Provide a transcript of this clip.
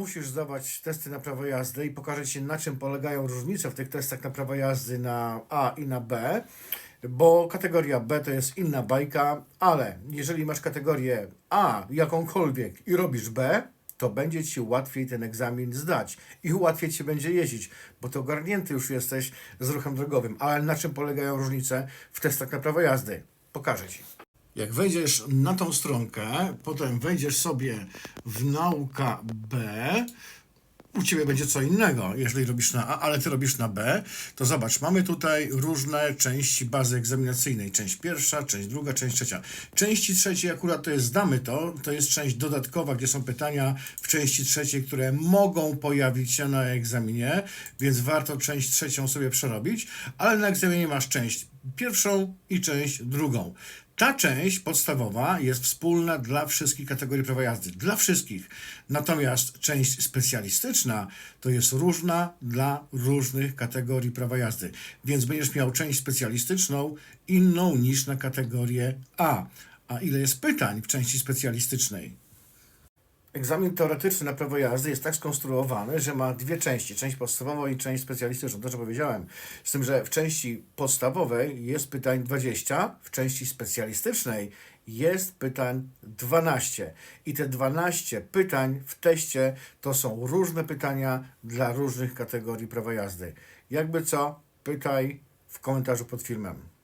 musisz zdawać testy na prawo jazdy i pokażę Ci, na czym polegają różnice w tych testach na prawo jazdy na A i na B, bo kategoria B to jest inna bajka, ale jeżeli masz kategorię A jakąkolwiek i robisz B, to będzie Ci łatwiej ten egzamin zdać i łatwiej Ci będzie jeździć, bo to ogarnięty już jesteś z ruchem drogowym. Ale na czym polegają różnice w testach na prawo jazdy? Pokażę Ci. Jak wejdziesz na tą stronkę, potem wejdziesz sobie w nauka B, u Ciebie będzie co innego, jeżeli robisz na A, ale Ty robisz na B, to zobacz, mamy tutaj różne części bazy egzaminacyjnej. Część pierwsza, część druga, część trzecia. Części trzeciej akurat to jest, znamy to, to jest część dodatkowa, gdzie są pytania w części trzeciej, które mogą pojawić się na egzaminie, więc warto część trzecią sobie przerobić, ale na egzaminie masz część pierwszą i część drugą. Ta część podstawowa jest wspólna dla wszystkich kategorii prawa jazdy. Dla wszystkich. Natomiast część specjalistyczna to jest różna dla różnych kategorii prawa jazdy. Więc będziesz miał część specjalistyczną inną niż na kategorię A. A ile jest pytań w części specjalistycznej? Egzamin teoretyczny na prawo jazdy jest tak skonstruowany, że ma dwie części, część podstawową i część specjalistyczną, to co powiedziałem. Z tym, że w części podstawowej jest pytań 20, w części specjalistycznej jest pytań 12. I te 12 pytań w teście to są różne pytania dla różnych kategorii prawa jazdy. Jakby co, pytaj w komentarzu pod filmem.